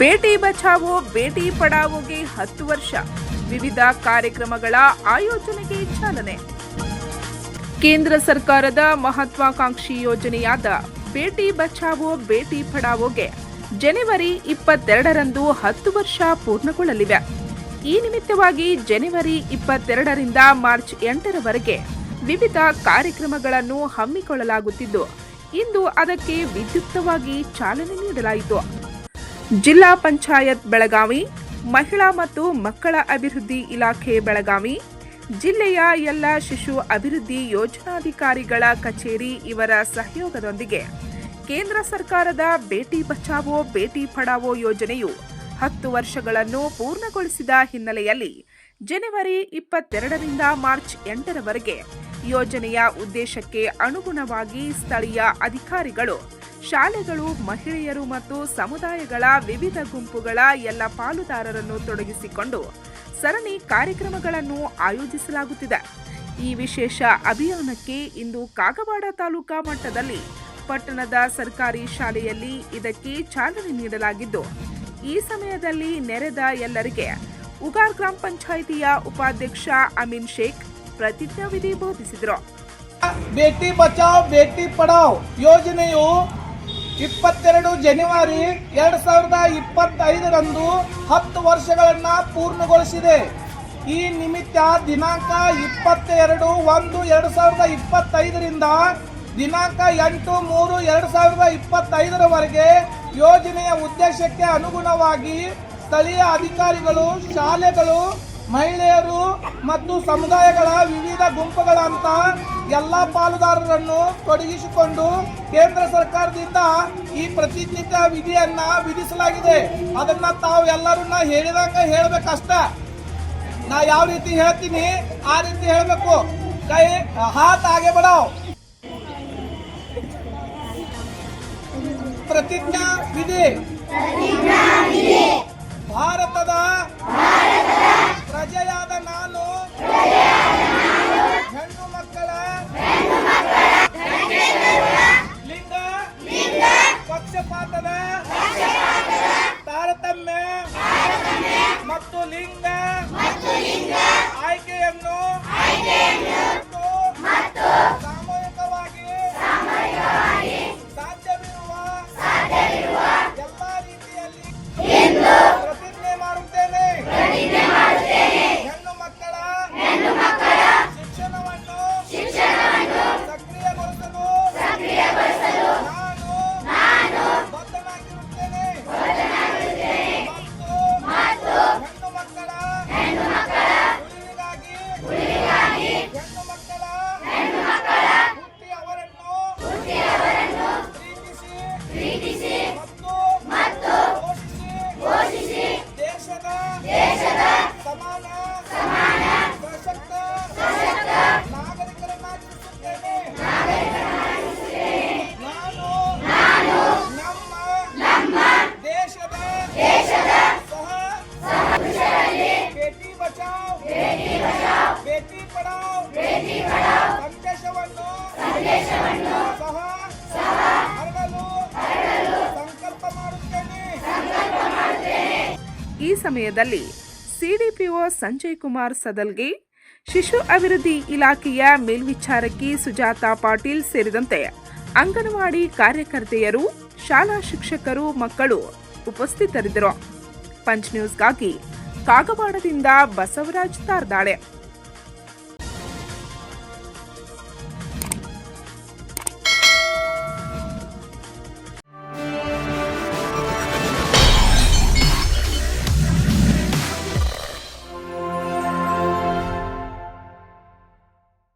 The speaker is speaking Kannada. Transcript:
ಬೇಟಿ ಬಚಾವೋ, ಬೇಟಿ ಪಡಾವೋಗೆ ಹತ್ತು ವರ್ಷ. ವಿವಿಧ ಕಾರ್ಯಕ್ರಮಗಳ ಆಯೋಜನೆಗೆ ಚಾಲನೆ. ಕೇಂದ್ರ ಸರ್ಕಾರದ ಮಹತ್ವಾಕಾಂಕ್ಷಿ ಯೋಜನೆಯಾದ ಬೇಟಿ ಬಚಾವೋ, ಬೇಟಿ ಪಡಾವೋಗೆ ಜನವರಿ ಇಪ್ಪತ್ತೆರಡರಂದು ಹತ್ತು ವರ್ಷ ಪೂರ್ಣಗೊಳ್ಳಲಿವೆ. ಈ ನಿಮಿತ್ತವಾಗಿ ಜನವರಿ ಇಪ್ಪತ್ತೆರಡರಿಂದ ಮಾರ್ಚ್ ಎಂಟರವರೆಗೆ ವಿವಿಧ ಕಾರ್ಯಕ್ರಮಗಳನ್ನು ಹಮ್ಮಿಕೊಳ್ಳಲಾಗುತ್ತಿದ್ದು, ಇಂದು ಅದಕ್ಕೆ ವಿದ್ಯುಕ್ತವಾಗಿ ಚಾಲನೆ ನೀಡಲಾಯಿತು. ಜಿಲ್ಲಾ ಪಂಚಾಯತ್ ಬೆಳಗಾವಿ, ಮಹಿಳಾ ಮತ್ತು ಮಕ್ಕಳ ಅಭಿವೃದ್ಧಿ ಇಲಾಖೆ ಬೆಳಗಾವಿ, ಜಿಲ್ಲೆಯ ಎಲ್ಲ ಶಿಶು ಅಭಿವೃದ್ಧಿ ಯೋಜನಾಧಿಕಾರಿಗಳ ಕಚೇರಿ ಇವರ ಸಹಯೋಗದೊಂದಿಗೆ ಕೇಂದ್ರ ಸರ್ಕಾರದ ಬೇಟಿ ಬಚಾವೋ, ಬೇಟಿ ಪಡಾವೋ ಯೋಜನೆಯು ಹತ್ತು ವರ್ಷಗಳನ್ನು ಪೂರ್ಣಗೊಳಿಸಿದ ಹಿನ್ನೆಲೆಯಲ್ಲಿ ಜನವರಿ ಇಪ್ಪತ್ತೆರಡರಿಂದ ಮಾರ್ಚ್ ಎಂಟರವರೆಗೆ ಯೋಜನೆಯ ಉದ್ದೇಶಕ್ಕೆ ಅನುಗುಣವಾಗಿ ಸ್ಥಳೀಯ ಅಧಿಕಾರಿಗಳು ಶಾಲೆಗಳು, ಮಹಿಳೆಯರು ಮತ್ತು ಸಮುದಾಯಗಳ ವಿವಿಧ ಗುಂಪುಗಳ ಎಲ್ಲ ಪಾಲುದಾರರನ್ನು ತೊಡಗಿಸಿಕೊಂಡು ಸರಣಿ ಕಾರ್ಯಕ್ರಮಗಳನ್ನು ಆಯೋಜಿಸಲಾಗುತ್ತಿದೆ. ಈ ವಿಶೇಷ ಅಭಿಯಾನಕ್ಕೆ ಇಂದು ಕಾಗವಾಡ ತಾಲೂಕಾ ಮಟ್ಟದಲ್ಲಿ ಪಟ್ಟಣದ ಸರ್ಕಾರಿ ಶಾಲೆಯಲ್ಲಿ ಇದಕ್ಕೆ ಚಾಲನೆ ನೀಡಲಾಗಿದ್ದು, ಈ ಸಮಯದಲ್ಲಿ ನೆರೆದ ಎಲ್ಲರಿಗೆ ಉಗಾರ್ ಗ್ರಾಮ ಪಂಚಾಯಿತಿಯ ಉಪಾಧ್ಯಕ್ಷ ಅಮೀನ್ ಶೇಖ್ ಪ್ರತಿಜ್ಞಾವಿಧಿ ಬೋಧಿಸಿದರು. ಬೇಟಿ ಬಚಾವ್, ಬೇಟಿ ಪಡಾವ್ ಯೋಜನೆಯು ಇಪ್ಪತ್ತೆರಡು ಜನವರಿ ಎರಡು ಸಾವಿರದ ಇಪ್ಪತ್ತೈದರಂದು ಹತ್ತು ವರ್ಷಗಳನ್ನು ಪೂರ್ಣಗೊಳಿಸಿದೆ. ಈ ನಿಮಿತ್ತ ದಿನಾಂಕ ಇಪ್ಪತ್ತೆರಡು ಒಂದು ಎರಡು ಸಾವಿರದ ಇಪ್ಪತ್ತೈದರಿಂದ ದಿನಾಂಕ ಎಂಟು ಮೂರು ಎರಡು ಸಾವಿರದ ಇಪ್ಪತ್ತೈದರವರೆಗೆ ಯೋಜನೆಯ ಉದ್ದೇಶಕ್ಕೆ ಅನುಗುಣವಾಗಿ ಸ್ಥಳೀಯ ಅಧಿಕಾರಿಗಳು, ಶಾಲೆಗಳು ಮಹಿಳೆಯರು ಮತ್ತು ಸಮುದಾಯಗಳ ವಿವಿಧ ಗುಂಪುಗಳಂತ ಎಲ್ಲ ಪಾಲುದಾರರನ್ನು ತೊಡಗಿಸಿಕೊಂಡು ಕೇಂದ್ರ ಸರ್ಕಾರದಿಂದ ಈ ಪ್ರತಿಜ್ಞಿತ ವಿಧಿಯನ್ನ ವಿಧಿಸಲಾಗಿದೆ. ಅದನ್ನ ತಾವು ಎಲ್ಲರನ್ನ ಹೇಳಿದಂಗ ಹೇಳ್ಬೇಕಷ್ಟ. ನಾ ಯಾವ ರೀತಿ ಹೇಳ್ತೀನಿ ಆ ರೀತಿ ಹೇಳಬೇಕು. ಕೈ, ಹಾತ್ ಹಾಗೆ ಬಡಾವ್. ಪ್ರತಿಜ್ಞಾ ವಿಧಿ. ಭಾರತದ ಬೇಟಿ ಪಡಾವ್. ಸಂದೇಶವನ್ನು ಸಹ ಹರಡಲು ಸಂಕಲ್ಪ ಮಾಡುತ್ತೇನೆ. ಈ ಸಮಯದಲ್ಲಿ ಸಿಡಿಪಿಒ ಸಂಜಯ್ ಕುಮಾರ್ ಸದಲ್ಗೆ ಶಿಶು ಅಭಿವೃದ್ಧಿ ಇಲಾಖೆಯ ಮೇಲ್ವಿಚಾರಕಿ ಸುಜಾತಾ ಪಾಟೀಲ್ ಸೇರಿದಂತೆ ಅಂಗನವಾಡಿ ಕಾರ್ಯಕರ್ತೆಯರು ಶಾಲಾ ಶಿಕ್ಷಕರು ಮಕ್ಕಳು ಉಪಸ್ಥಿತರಿದ್ದರು. ಪಂಚ್ ನ್ಯೂಸ್ಗಾಗಿ ಕಾಗವಾಡದಿಂದ ಬಸವರಾಜ್ ತಾರ್ದಾಳೆ.